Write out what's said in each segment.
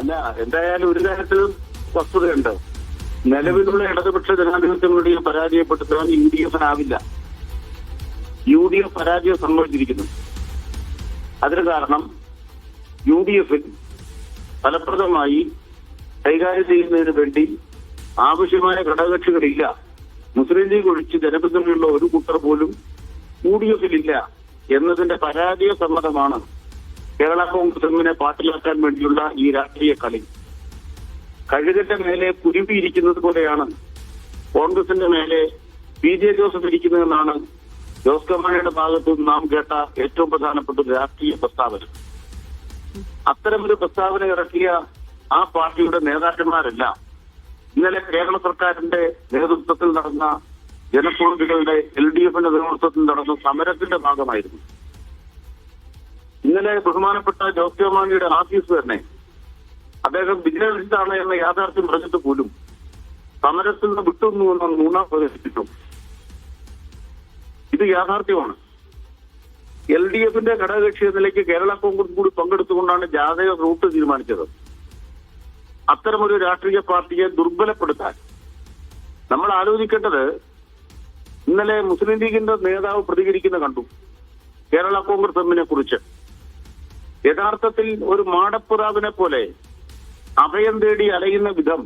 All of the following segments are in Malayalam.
അല്ല എന്തായാലും ഒരു കാര്യത്തിലും വസ്തുതയുണ്ട്. നിലവിലുള്ള ഇടതുപക്ഷ ജനാധിപത്യങ്ങളുടെ പരാജയപ്പെടുത്താൻ യു ഡി എഫിനാവില്ല യു ഡി എഫ് പരാജയം സംഭവിച്ചിരിക്കുന്നു അതിന് കാരണം യു ഡി എഫിൽ ഫലപ്രദമായി കൈകാര്യം ചെയ്യുന്നതിന് വേണ്ടി ആവശ്യമായ ഘടകകക്ഷികളില്ല. മുസ്ലിം ലീഗ് ഒഴിച്ച് ജനപിന്തുണയുള്ള ഒരു കൂട്ടർ പോലും യു ഡി എഫിലില്ല എന്നതിന്റെ പരാജയ സമ്മതമാണ് കേരള കോൺഗ്രസ് എമ്മിനെ പാട്ടിലാക്കാൻ വേണ്ടിയുള്ള ഈ രാഷ്ട്രീയ കളി. കഴുകന്റെ മേലെ കുരുവിയിരിക്കുന്നത് പോലെയാണ് കോൺഗ്രസിന്റെ മേലെ പി ജെ ജോസഫ് ഇരിക്കുന്നതെന്നാണ് ജോസ് കമാനയുടെ ഭാഗത്തു നാം കേട്ട ഏറ്റവും പ്രധാനപ്പെട്ട രാഷ്ട്രീയ പ്രസ്താവന. അത്തരമൊരു പ്രസ്താവന ഇറക്കിയ ആ പാർട്ടിയുടെ നേതാക്കന്മാരെല്ലാം ഇന്നലെ കേരള സർക്കാരിന്റെ നേതൃത്വത്തിൽ നടന്ന ജനപ്രതിനിധികളുടെ എൽ ഡി എഫിന്റെ നേതൃത്വത്തിൽ നടന്ന സമരത്തിന്റെ ഭാഗമായിരുന്നു. ഇന്നലെ ബഹുമാനപ്പെട്ട ജോസ് മാണിയുടെ ആഫീസ് തന്നെ അദ്ദേഹം വിജിലൻസിലാണ് എന്ന യാഥാർത്ഥ്യം പറഞ്ഞിട്ട് പോലും സമരത്തിൽ നിന്ന് വിട്ടുന്നു എന്ന നുണ പ്രദർശിപ്പിച്ചു ഇത് യാഥാർത്ഥ്യമാണ്. എൽ ഡി എഫിന്റെ ഘടകകക്ഷി നിലയ്ക്ക് കേരള കോൺഗ്രസ് കൂടി പങ്കെടുത്തുകൊണ്ടാണ് ജാതക റൂട്ട് തീരുമാനിച്ചത്. അത്തരമൊരു രാഷ്ട്രീയ പാർട്ടിയെ ദുർബലപ്പെടുത്താൻ നമ്മൾ ആലോചിക്കേണ്ടത് ഇന്നലെ മുസ്ലിം ലീഗിന്റെ നേതാവ് പ്രതികരിക്കുന്ന കണ്ടു. കേരള കോൺഗ്രസ് എമ്മിനെ കുറിച്ച്. യഥാർത്ഥത്തിൽ ഒരു മാടപ്പുറാവിനെ പോലെ അഭയം തേടി അലയുന്ന വിധം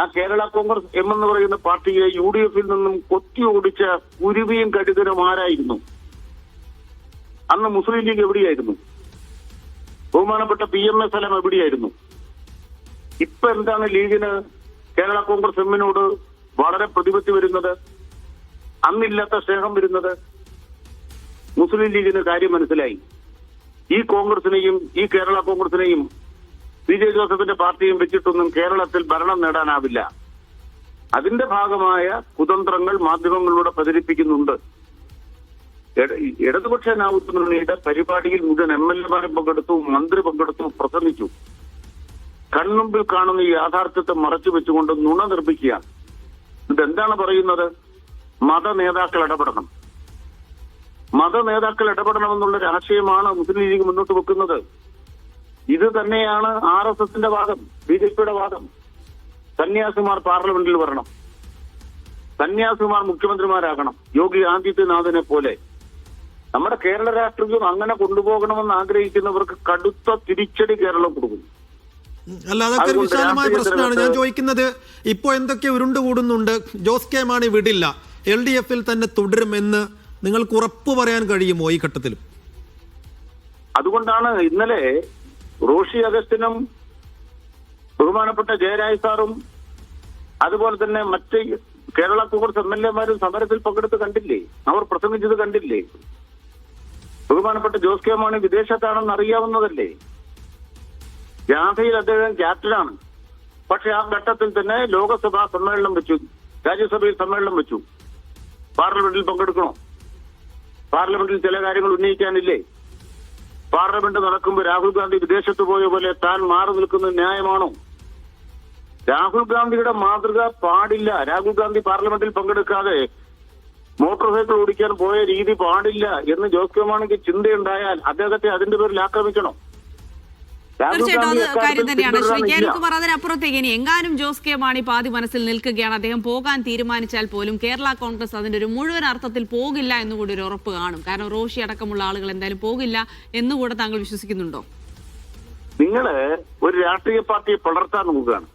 ആ കേരള കോൺഗ്രസ് എം എന്ന് പറയുന്ന പാർട്ടിയെ യു ഡി എഫിൽ നിന്നും കൊത്തി ഓടിച്ച കുരുവിയും കഴുകനും ആരായിരുന്നു? അന്ന് മുസ്ലിം ലീഗ് എവിടെയായിരുന്നു? ബഹുമാനപ്പെട്ട പി എം എസ് എല്ലാം എവിടെയായിരുന്നു? ഇപ്പൊ എന്താണ് ലീഗിന് കേരള കോൺഗ്രസ് എമ്മിനോട് വളരെ പ്രതിപത്തി വരുന്നത്? അന്നില്ലാത്ത സ്നേഹം വരുന്നത്? മുസ്ലിം ലീഗിന് കാര്യം മനസ്സിലായി. ഈ കോൺഗ്രസിനെയും ഈ കേരള കോൺഗ്രസിനെയും പി ജെ ജോസഫിന്റെ പാർട്ടിയും വെച്ചിട്ടൊന്നും കേരളത്തിൽ ഭരണം നേടാനാവില്ല. അതിന്റെ ഭാഗമായ കുതന്ത്രങ്ങൾ മാധ്യമങ്ങളിലൂടെ പ്രചരിപ്പിക്കുന്നുണ്ട്. ഇടതുപക്ഷ നാവുത്ത് പരിപാടിയിൽ മുഴുവൻ എം എൽ എമാരും പങ്കെടുത്തു മന്ത്രി പങ്കെടുത്തു പ്രസംഗിച്ചു. കൺമുമ്പിൽ കാണുന്ന ഈ യാഥാർത്ഥ്യത്തെ മറച്ചു വെച്ചുകൊണ്ട് നുണ നിർമ്മിക്കുക ഇതെന്താണ് പറയുന്നത്? മത നേതാക്കൾ ഇടപെടണം. മത നേതാക്കൾ ഇടപെടണമെന്നുള്ള രാഷ്ട്രീയമാണ് ആശയമാണ് മുസ്ലിം ലീഗ് മുന്നോട്ട് വെക്കുന്നത്. ഇത് തന്നെയാണ് ആർ എസ് എസിന്റെ വാദം ബി ജെ പിയുടെ വാദം. സന്യാസിമാർ പാർലമെന്റിൽ വരണം. സന്യാസിമാർ മുഖ്യമന്ത്രിമാരാകണം. യോഗി ആദിത്യനാഥിനെ പോലെ. നമ്മുടെ കേരള രാഷ്ട്രീയം അങ്ങനെ കൊണ്ടുപോകണമെന്ന് ആഗ്രഹിക്കുന്നവർക്ക് കടുത്ത തിരിച്ചടി കേരളം കൊടുക്കും അല്ല അതൊക്കെ ഒരു വിശാലമായ പ്രശ്നമാണ്. ഞാൻ ചോദിക്കുന്നത് ഇപ്പോ എന്തൊക്കെ ഉരുണ്ടുകൂടുന്നുണ്ട്? ജോസ് കെ മാണി വിടില്ല. എൽ ഡി എഫിൽ തന്നെ തുടരുമെന്ന് നിങ്ങൾക്ക് ഉറപ്പ് പറയാൻ കഴിയുമോ ഈ ഘട്ടത്തിലും? അതുകൊണ്ടാണ് ഇന്നലെ റോഷി അഗസ്റ്റിനും ബഹുമാനപ്പെട്ട ജയരാജ് സാറും അതുപോലെ തന്നെ മറ്റ് കേരള കോൺഗ്രസ് എം എൽ എമാരും സമരത്തിൽ പങ്കെടുത്ത് കണ്ടില്ലേ? അവർ പ്രസംഗിച്ചത് കണ്ടില്ലേ? ബഹുമാനപ്പെട്ട ജോസ് കെ മാണി വിദേശത്താണെന്ന് അറിയാവുന്നതല്ലേ? ജാഥയിൽ അദ്ദേഹം ക്യാപ്റ്റനാണ്. പക്ഷെ ആ ഘട്ടത്തിൽ തന്നെ ലോകസഭാ സമ്മേളനം വെച്ചു രാജ്യസഭയിൽ സമ്മേളനം വെച്ചു. പാർലമെന്റിൽ പങ്കെടുക്കണോ? പാർലമെന്റിൽ ചില കാര്യങ്ങൾ ഉന്നയിക്കാനില്ലേ? പാർലമെന്റ് നടക്കുമ്പോൾ രാഹുൽ ഗാന്ധി വിദേശത്ത് പോയ പോലെ താൻ മാറി നിൽക്കുന്നത് ന്യായമാണോ? രാഹുൽ ഗാന്ധിയുടെ മാതൃക പാടില്ല. രാഹുൽ ഗാന്ധി പാർലമെന്റിൽ പങ്കെടുക്കാതെ മോട്ടോർ സൈക്കിൾ ഓടിക്കാൻ പോയ രീതി പാടില്ല എന്ന് ജോസ് കെ മാണിക്ക് ചിന്തയുണ്ടായാൽ അദ്ദേഹത്തെ അതിന്റെ പേരിൽ ആക്രമിക്കണം? തീർച്ചയായിട്ടും അത് കാര്യം തന്നെയാണ്. ശ്രീ. കേരളകുമാർ അതിനപ്പുറത്തേക്ക് ഇനി എങ്ങാനും ജോസ് കെ മാണി പാതി മനസ്സിൽ നിൽക്കുകയാണ്. അദ്ദേഹം പോകാൻ തീരുമാനിച്ചാൽ പോലും കേരള കോൺഗ്രസ് അതിന്റെ ഒരു മുഴുവൻ അർത്ഥത്തിൽ പോകില്ല എന്നുകൂടി ഒരു ഉറപ്പ് കാണും. കാരണം റോഷി അടക്കമുള്ള ആളുകൾ എന്തായാലും പോകില്ല എന്നുകൂടെ താങ്കൾ വിശ്വസിക്കുന്നുണ്ടോ? നിങ്ങൾ ഒരു രാഷ്ട്രീയ പാർട്ടിയെ പടർത്താൻ നോക്കുകയാണ്.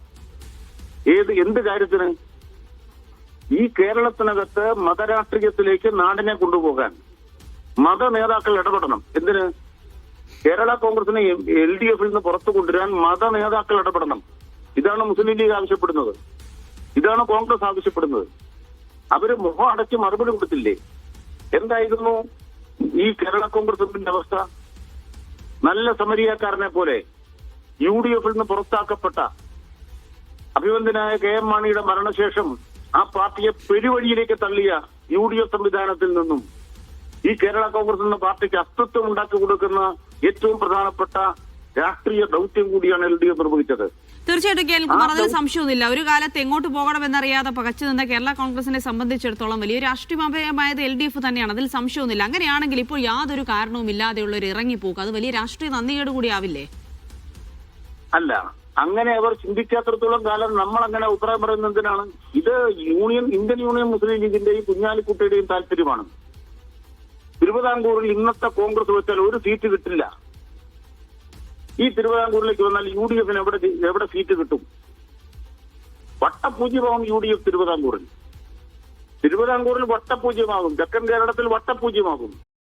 ഏത് എന്ത് കാര്യത്തിന്? ഈ കേരളത്തിനകത്ത് മതരാഷ്ട്രീയത്തിലേക്ക് നാടിനെ കൊണ്ടുപോകാൻ മത നേതാക്കൾ ഇടപെടണം. എന്തിന്? കേരള കോൺഗ്രസിനെ എൽ ഡി എഫിൽ നിന്ന് പുറത്തു കൊണ്ടുവരാൻ മത നേതാക്കൾ ഇടപെടണം. ഇതാണ് മുസ്ലിം ലീഗ് ആവശ്യപ്പെടുന്നത്. ഇതാണ് കോൺഗ്രസ് ആവശ്യപ്പെടുന്നത്. അവർ മുഖം അടച്ച് മറുപടി കൊടുത്തില്ലേ? എന്തായിരുന്നു ഈ കേരള കോൺഗ്രസിന്റെ അവസ്ഥ? നല്ല സമരിയാക്കാരനെ പോലെ യു ഡി എഫിൽ നിന്ന് പുറത്താക്കപ്പെട്ട അഭിവന്ദനായ കെ എം മാണിയുടെ മരണശേഷം ആ പാർട്ടിയെ പെരുവഴിയിലേക്ക് തള്ളിയ യു ഡി എഫ് സംവിധാനത്തിൽ നിന്നും ഈ കേരള കോൺഗ്രസ് എന്ന പാർട്ടിക്ക് അസ്തിത്വം ഉണ്ടാക്കി കൊടുക്കുന്ന ഏറ്റവും പ്രധാനപ്പെട്ട രാഷ്ട്രീയ ദൗത്യം കൂടിയാണ് എൽ ഡി എഫ് നിർവഹിച്ചത്. തീർച്ചയായിട്ടും അതിൽ ദൗ- സംശയമൊന്നുമില്ല ഒരു കാലത്ത് എങ്ങോട്ട് പോകണമെന്നറിയാതെ പകച്ചു നിന്ന കേരള കോൺഗ്രസിനെ സംബന്ധിച്ചിടത്തോളം വലിയ രാഷ്ട്രീയമായത് എൽ ഡി എഫ് തന്നെയാണ്. അതിൽ സംശയമൊന്നുമില്ല അങ്ങനെയാണെങ്കിൽ ഇപ്പോൾ യാതൊരു കാരണവും ഇല്ലാതെയുള്ള ഒരു ഇറങ്ങിപ്പോക്ക്. അത് വലിയ രാഷ്ട്രീയ നന്ദികേട് കൂടി ആവില്ലേ അല്ല. അങ്ങനെ അവർ ചിന്തിക്കാത്തടത്തോളം കാലം നമ്മൾ അങ്ങനെ അഭിപ്രായം പറയുന്നത് എന്തിനാണ്? ഇത് യൂണിയൻ ഇന്ത്യൻ യൂണിയൻ മുസ്ലിം ലീഗിന്റെയും കുഞ്ഞാലിക്കുട്ടിയുടെയും താല്പര്യമാണ്. തിരുവിതാംകൂറിൽ ഇന്നത്തെ കോൺഗ്രസ് വെച്ചാൽ ഒരു സീറ്റ് കിട്ടില്ല. ഈ തിരുവിതാംകൂറിലേക്ക് വന്നാൽ യു ഡി എഫിന് എവിടെ എവിടെ സീറ്റ് കിട്ടും? വട്ടപൂജ്യമാവും യു ഡി എഫ് തിരുവിതാംകൂറിൽ. തിരുവിതാംകൂറിൽ വട്ടപൂജ്യമാകും. തെക്കൻ കേരളത്തിൽ വട്ടപൂജ്യമാകും.